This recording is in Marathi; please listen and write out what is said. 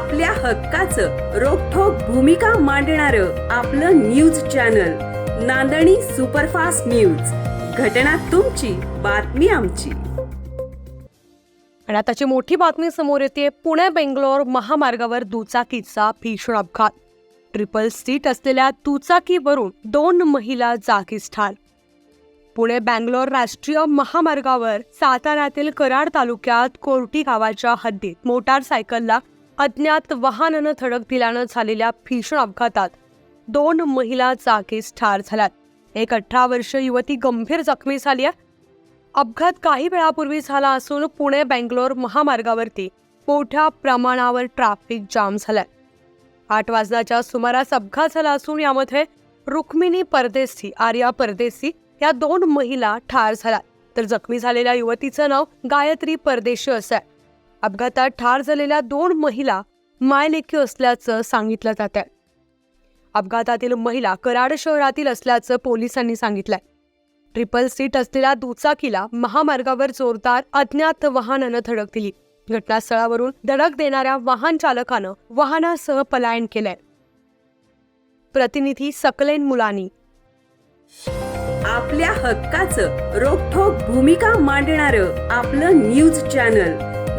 आपल्या हक्काचं रोखोक भूमिका मांडणार आपलं news channel Nandani superfast news. घटना तुमची बातमी आमची. आणि आताची मोठी बातमी समोर येते पुणे बेंगलोर महामार्गावर दुचाकीचा भीषण अपघात. ट्रिपल सीट असलेल्या दुचाकीवरून दोन महिला जागीच ठार पुणे बँगलोर राष्ट्रीय महामार्गावर साताऱ्यातील कराड तालुक्यात कोर्टी गावाच्या हद्दीत मोटारसायकलला अज्ञात वाहनानं धडक दिल्यानं झालेल्या भीषण अपघातात दोन महिला जागीच ठार झाल्यात. एक अठरा वर्ष युवती गंभीर जखमी झाली आहे. अपघात काही वेळापूर्वी झाला असून पुणे बेंगलोर महामार्गावरती मोठ्या प्रमाणावर ट्रॅफिक जाम झालाय. आठ वाजण्याच्या सुमारास अपघात झाला असून यामध्ये रुक्मिणी परदेसी आर्या परदेसी या दोन महिला ठार झाल्या तर जखमी झालेल्या युवतीचं नाव गायत्री परदेशी असं आहे. अपघातात ठार झालेल्या दोन महिला मायलेखी असल्याचं सांगितलं जात आहे अपघातातील महिला कराड शहरातील असल्याचं पोलिसांनी सांगितलंय. ट्रिपल सीट असलेल्या दुचाकीला महामार्गावर जोरदार अज्ञात वाहनानं धडक दिली. घटनास्थळावरून धडक देणाऱ्या वाहन चालकानं वाहनासह पलायन केलंय. प्रतिनिधी सकलेन मुलानी. आपल्या हक्काचं रोखोक भूमिका मांडणार आपलं news channel.